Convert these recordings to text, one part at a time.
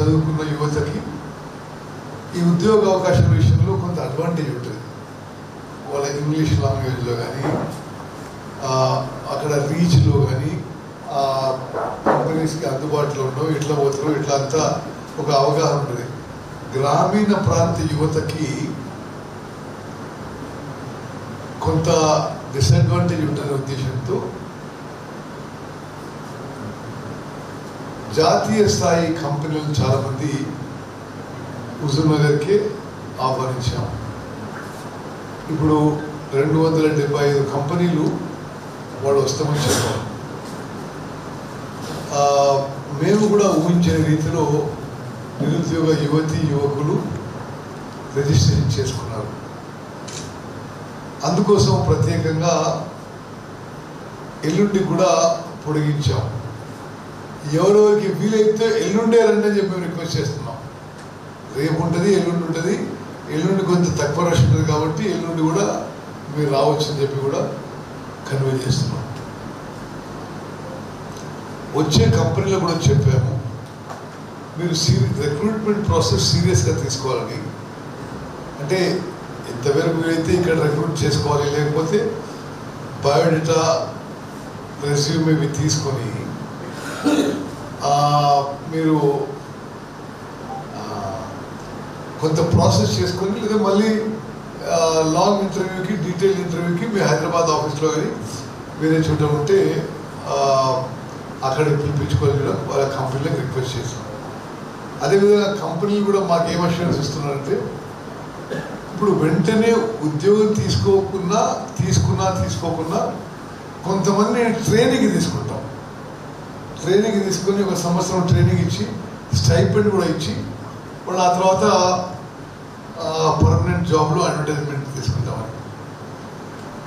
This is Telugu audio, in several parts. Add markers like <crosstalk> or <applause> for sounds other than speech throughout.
చదువుకున్న యువతకి ఈ ఉద్యోగ అవకాశాల విషయంలో కొంత అడ్వాంటేజ్ ఉంటుంది. వాళ్ళ ఇంగ్లీష్ లాంగ్వేజ్లో కానీ అక్కడ రీచ్లో కానీ కంపెనీస్కి అందుబాటులో ఉండవు ఎట్లా పోతారో ఇట్లా అంతా ఒక అవగాహన ఉంటుంది. గ్రామీణ ప్రాంత యువతకి కొంత డిసడ్వాంటేజ్ ఉంటుందనే ఉద్దేశంతో జాతీయ స్థాయి కంపెనీలను చాలామంది హుజూర్నగర్కి ఆహ్వానించాం. ఇప్పుడు రెండు వందల డెబ్బై ఐదు కంపెనీలు వాళ్ళు వస్తామని చెప్పారు మేము కూడా ఊహించిన రీతిలో నిరుద్యోగ యువతి యువకులు రిజిస్ట్రేషన్ చేసుకున్నారు. అందుకోసం ప్రత్యేకంగా ఎల్లుండి కూడా పొడిగించాం. ఎవరెవరికి వీలైతే ఎల్లుండే రండి అని చెప్పి రిక్వెస్ట్ చేస్తున్నాం. రేపు ఉంటుంది ఎల్లుండి ఉంటుంది. ఎల్లుండి కొంచెం తక్కువ రష్ ఉంటుంది కాబట్టి ఎల్లుండి కూడా మీరు రావచ్చు అని చెప్పి కూడా కన్వే చేస్తున్నాం. వచ్చే కంపెనీలో కూడా చెప్పాము. మీరు సీరి రిక్రూట్మెంట్ ప్రాసెస్ సీరియస్గా తీసుకోవాలని అంటే ఎంతవరకు వీలైతే ఇక్కడ రిక్రూట్ చేసుకోవాలి లేకపోతే బయోడేటా రెజ్యూమ్ ఇవి తీసుకొని <laughs> మీరు కొంత ప్రాసెస్ చేసుకొని లేదా మళ్ళీ లాంగ్ ఇంటర్వ్యూకి డీటెయిల్ ఇంటర్వ్యూకి మీ హైదరాబాద్ ఆఫీస్లో కానీ వేరే చోట ఉంటే అక్కడ పిలిపించుకొని వాళ్ళ కంపెనీలకు రిక్వెస్ట్ చేస్తాం. అదేవిధంగా కంపెనీలు కూడా మాకు ఏం అష్యూరెన్స్ ఇస్తున్నారంటే ఇప్పుడు వెంటనే ఉద్యోగం తీసుకోకున్నా తీసుకున్నా తీసుకోకున్నా కొంతమంది ట్రైనింగ్ తీసుకుంటాం. ట్రైనింగ్ తీసుకొని ఒక సంవత్సరం ట్రైనింగ్ ఇచ్చి స్టైపెండ్ కూడా ఇచ్చి వాళ్ళు ఆ తర్వాత పర్మనెంట్ జాబ్లో అడ్వర్టైజ్మెంట్ తీసుకుంటామని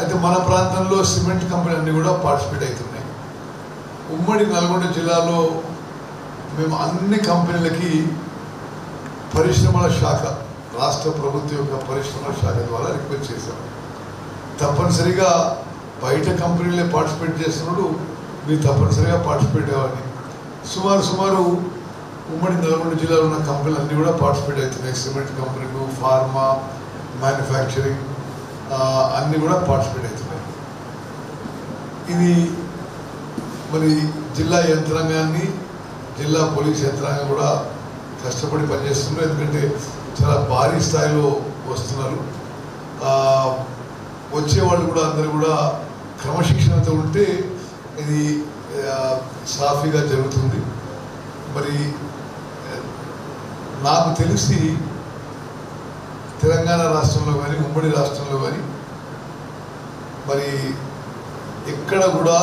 అయితే మన ప్రాంతంలో సిమెంట్ కంపెనీ అన్నీ కూడా పార్టిసిపేట్ అవుతున్నాయి. ఉమ్మడి నల్గొండ జిల్లాలో మేము అన్ని కంపెనీలకి పరిశ్రమల శాఖ రాష్ట్ర ప్రభుత్వం యొక్క పరిశ్రమల శాఖ ద్వారా రిక్వెస్ట్ చేశాం. తప్పనిసరిగా బయట కంపెనీలే పార్టిసిపేట్ చేస్తున్నప్పుడు మీరు తప్పనిసరిగా పార్టిసిపేట్ అవ్వాలి సుమారు సుమారు ఉమ్మడి నల్గొండ జిల్లాలో ఉన్న కంపెనీలు అన్నీ కూడా పార్టిసిపేట్ అవుతున్నాయి. సిమెంట్ కంపెనీలు ఫార్మా మ్యానుఫ్యాక్చరింగ్ అన్నీ కూడా పార్టిసిపేట్ అవుతున్నాయి. ఇది మరి జిల్లా యంత్రాంగాన్ని జిల్లా పోలీస్ యంత్రాంగం కూడా కష్టపడి పనిచేస్తున్నారు ఎందుకంటే చాలా భారీ స్థాయిలో వస్తున్నారు. వచ్చేవాళ్ళు కూడా అందరూ కూడా క్రమశిక్షణతో ఉంటే ఇది సాఫీగా జరుగుతుంది. మరి నాకు తెలిసి తెలంగాణ రాష్ట్రంలో కానీ ఉమ్మడి రాష్ట్రంలో కానీ మరి ఎక్కడ కూడా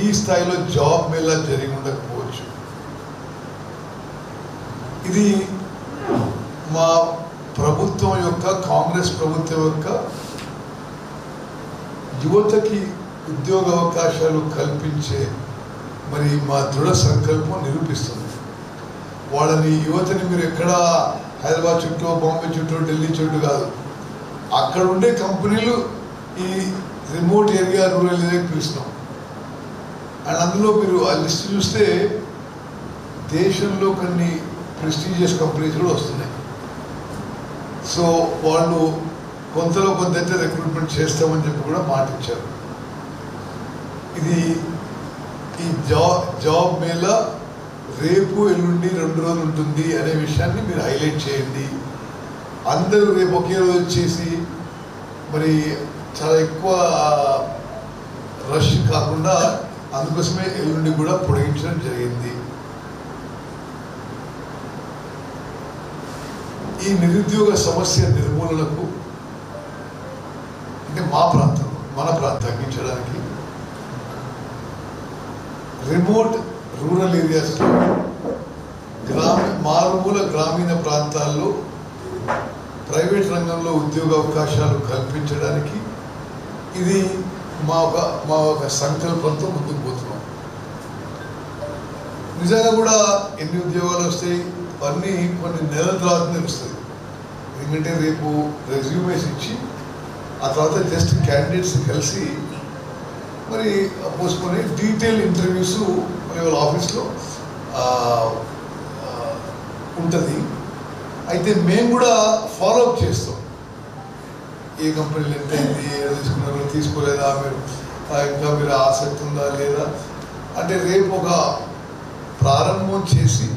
ఈ స్థాయిలో జాబ్ మేళా జరిగి ఉండకపోవచ్చు. ఇది మా ప్రభుత్వం యొక్క కాంగ్రెస్ ప్రభుత్వం యొక్క యువతకి ఉద్యోగ అవకాశాలు కల్పించే మరి మా దృఢ సంకల్పం నిరూపిస్తుంది. వాళ్ళని యువతని మీరు ఎక్కడా హైదరాబాద్ చుట్టూ బాంబే చుట్టూ ఢిల్లీ చుట్టూ కాదు. అక్కడ ఉండే కంపెనీలు ఈ రిమోట్ ఏరియా రూరల్ ఏరియాకి పిలుస్తున్నాం. అండ్ అందులో మీరు ఆ లిస్ట్ చూస్తే దేశంలో కొన్ని ప్రెస్టీజియస్ కంపెనీస్ కూడా వస్తున్నాయి. సో వాళ్ళు కొంతలో కొంత అయితే రిక్రూట్మెంట్ చేస్తామని చెప్పి కూడా మాట ఇచ్చారు ఇది ఈ జాబ్ జాబ్ మేళా రేపు ఎల్లుండి రెండు రోజులు ఉంటుంది అనే విషయాన్ని మీరు హైలైట్ చేయండి. అందరూ రేపు ఒకే రోజు వచ్చేసి మరి చాలా ఎక్కువ రష్ కాకుండా అందుకోసమే ఎల్లుండి కూడా పొడిగించడం జరిగింది. ఈ నిరుద్యోగ సమస్య నిర్మూలనకు అంటే మా ప్రాంతం మన ప్రాంతం తగ్గించడానికి రిమోట్ రూరల్ ఏరియాస్లో గ్రామ మారుమూల గ్రామీణ ప్రాంతాల్లో ప్రైవేట్ రంగంలో ఉద్యోగ అవకాశాలు కల్పించడానికి ఇది మా ఒక మా ఒక సంకల్పంతో ముందుకు పోతున్నాం. నిజంగా కూడా ఎన్ని ఉద్యోగాలు వస్తాయి అవన్నీ కొన్ని నెలల తర్వాత వస్తాయి. ఎందుకంటే రేపు రెజ్యూమేస్ ఇచ్చి ఆ తర్వాత జస్ట్ క్యాండిడేట్స్ కలిసి మరి పోసుకొని డీటెయిల్ ఇంటర్వ్యూస్ మరి వాళ్ళ ఆఫీస్లో ఉంటుంది. అయితే మేము కూడా ఫాలోఅప్ చేస్తాం. ఏ కంపెనీలు ఎంత అయింది ఏదో తీసుకున్నారో తీసుకోలేదా మీరు ఇంకా మీరు ఆసక్తి ఉందా లేదా? అంటే రేపు ఒక ప్రారంభం చేసి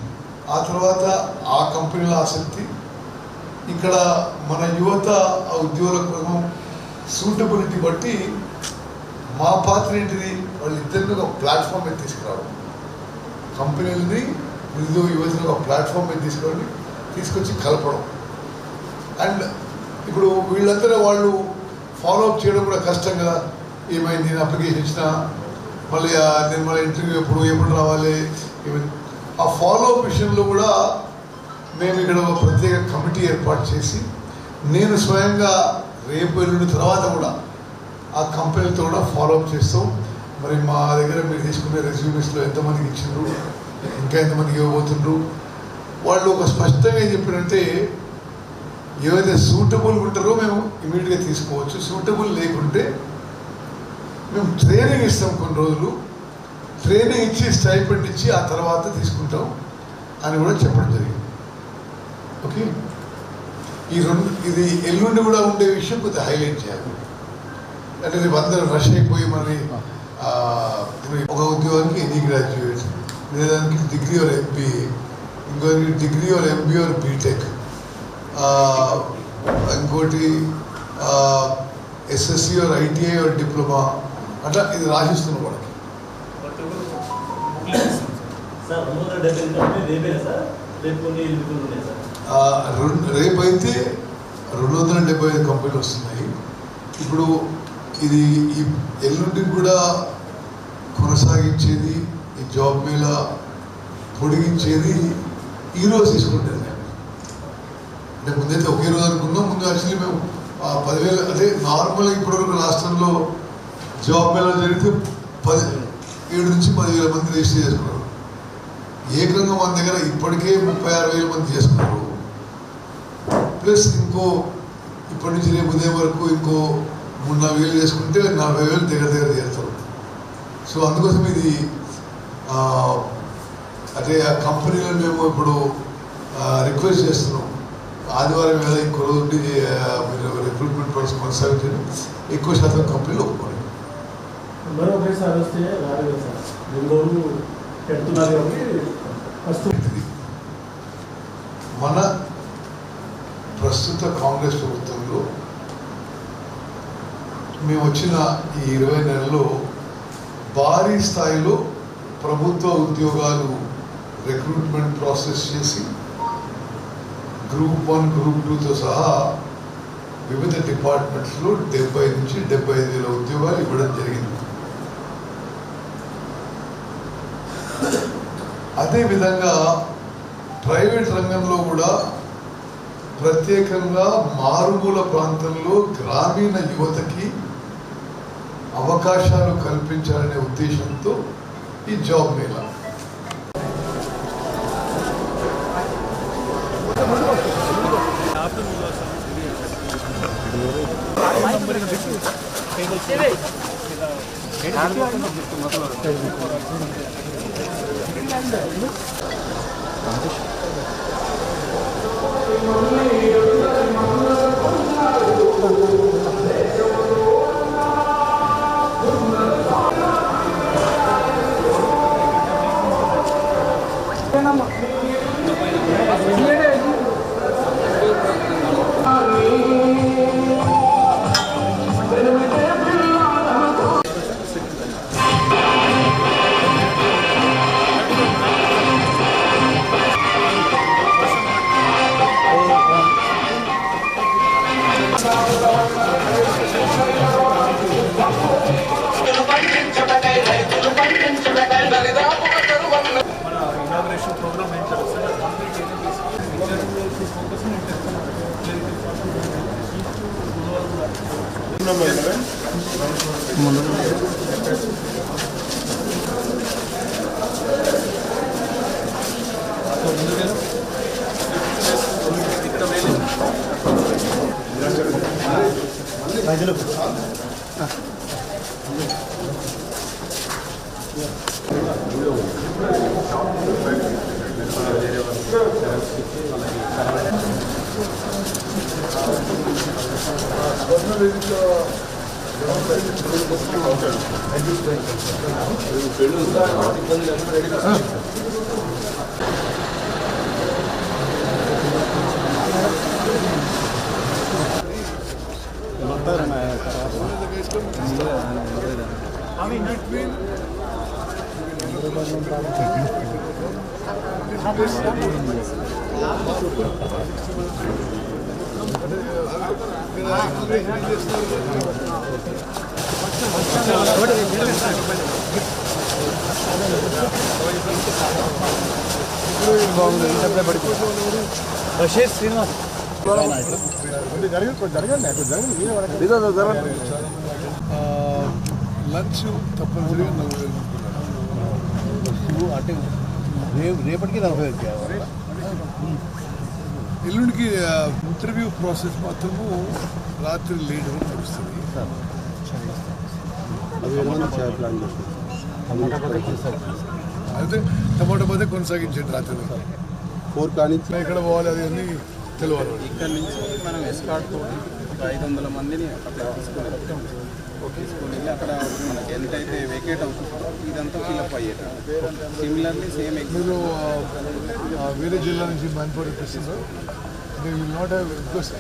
ఆ తర్వాత ఆ కంపెనీల ఆసక్తి ఇక్కడ మన యువత ఆ ఉద్యోగుల కోసం సూటబిలిటీ బట్టి మా పాత్ర ఏంటిది? వాళ్ళిద్దరిని ఒక ప్లాట్ఫామ్ మీద తీసుకురావడం. కంపెనీలని నిరుద్యోగ యువతని ఒక ప్లాట్ఫామ్ మీద తీసుకొని తీసుకొచ్చి కలపడం. అండ్ ఇప్పుడు వీళ్ళందరూ వాళ్ళు ఫాలోఅప్ చేయడం కూడా కష్టం కదా. ఏమైంది? నేను అప్లికేషన్ ఇచ్చిన మళ్ళీ నేను మళ్ళీ ఇంటర్వ్యూ ఎప్పుడు ఎప్పుడు రావాలి? ఆ ఫాలోఅప్ విషయంలో కూడా మేము ఇక్కడ ఒక ప్రత్యేక కమిటీ ఏర్పాటు చేసి నేను స్వయంగా రేపు ఎల్లుండి తర్వాత కూడా ఆ కంపెనీలతో కూడా ఫాలోఅప్ చేస్తాం. మరి మా దగ్గర మీరు తీసుకునే రెజ్యూమేస్లో ఎంతమందికి ఇచ్చిండ్రు? ఇంకా ఎంతమందికి ఇవ్వబోతుండ్రు? వాళ్ళు ఒక స్పష్టంగా ఏం చెప్పారంటే ఏవైతే సూటబుల్ ఉంటారో మేము ఇమీడియట్గా తీసుకోవచ్చు. సూటబుల్ లేకుంటే మేము ట్రైనింగ్ ఇస్తాం కొన్ని రోజులు. ట్రైనింగ్ ఇచ్చి స్టైపెండ్ ఇచ్చి ఆ తర్వాత తీసుకుంటాం అని కూడా చెప్పడం జరిగింది. ఓకే ఈ రెండు ఇది ఎల్లుండి కూడా ఉండే విషయం కొద్దిగా హైలైట్ చేయాలి. అంటే రేపు అందరూ రష్ అయిపోయి మరి ఆ, ఒక ఉద్యోగానికి ఎనీ గ్రాడ్యుయేట్ లేదానికి డిగ్రీ ఆర్ ఎంబీఏ ఇంకోటి degree or MB or BTech ఇంకోటి SSC or ITI or diploma అట్లా ఇది రాసిస్తున్నాం వాళ్ళకి. రేపు రేపైతే రెండు వందల డెబ్బై ఐదు కంపెనీలు వస్తున్నాయి. ఇప్పుడు ఇది ఈ ఎల్లుండి కూడా కొనసాగించేది ఈ జాబ్ మీద పొడిగించేది ఈ రోజు తీసుకుంటాను అంటే ముందైతే ఒకే రోజు అనుకున్నాం ముందు యాక్చువల్లీ మేము పదివేలు అదే నార్మల్గా ఇప్పటివరకు రాష్ట్రంలో జాబ్ మేళ జరిగితే పది ఏడు నుంచి పదివేల మంది రిజిస్టర్ చేసుకున్నారు. ఏకంగా మన దగ్గర ఇప్పటికే ముప్పై ఆరు వేల మంది చేసుకున్నారు. ప్లస్ ఇంకో ఇప్పటి నుంచి రేపు ఉదయం వరకు ఇంకో మూడు నాలుగు వేలు చేసుకుంటే నలభై వేలు దగ్గర దగ్గర చేస్తారు సో అందుకోసం ఇది అదే ఆ కంపెనీలను మేము ఇప్పుడు రిక్వెస్ట్ చేస్తున్నాం. ఆదివారం వేళ ఇంకో రోజు మీరు రిక్రూట్మెంట్ ప్రాసెస్ కొనసాగించండి ఎక్కువ శాతం కంపెనీలు ఒప్పుకోండి వస్తే సార్. రెండు రోజులు పెడుతున్నారు మన ప్రస్తుత కాంగ్రెస్ ప్రభుత్వంలో మేము వచ్చిన ఈ ఇరవై నెలల్లో భారీ స్థాయిలో ప్రభుత్వ ఉద్యోగాలు రిక్రూట్మెంట్ ప్రాసెస్ చేసి గ్రూప్ వన్ గ్రూప్ టూతో సహా వివిధ డిపార్ట్మెంట్స్లో డెబ్బై నుంచి డెబ్బై ఐదు వేల ఉద్యోగాలు ఇవ్వడం జరిగింది. అదేవిధంగా ప్రైవేట్ రంగంలో కూడా ప్రత్యేకంగా మారుమూల ప్రాంతంలో గ్రామీణ యువతకి అవకాశాలు కల్పించాలనే ఉద్దేశంతో ఈ జాబ్ మేళా. మన 많이 들어보세요. 아. బషీర్ శ్రీనివాస్ లంచ్ తప్పనిసరిగా నలభై వేలు అనుకున్నాను. అంటే రేపు రేపటికి నలభై ఎల్లుండికి ఇంటర్వ్యూ ప్రాసెస్ మాత్రము రాత్రి లేట్ నడుస్తుంది అయితే టమాటో పదే కొనసాగించండి రాత్రి. ఫోర్ కానీ ఎక్కడ పోవాలి అది అన్ని ఇక్కడ నుంచి మనం ఎస్కాట్ తోటి ఒక ఐదు వందల మందిని అక్కడ తీసుకుని తీసుకుని వెళ్ళి అక్కడ మనకి ఎంతైతే వెకేట్ అవుతుందో ఇదంతా ఫిల్అప్ అయ్యేట సిమిలర్లీ సేమ్ మీరు వేరే జిల్లా నుంచి man power ఇప్పిస్తున్నారు they will not have because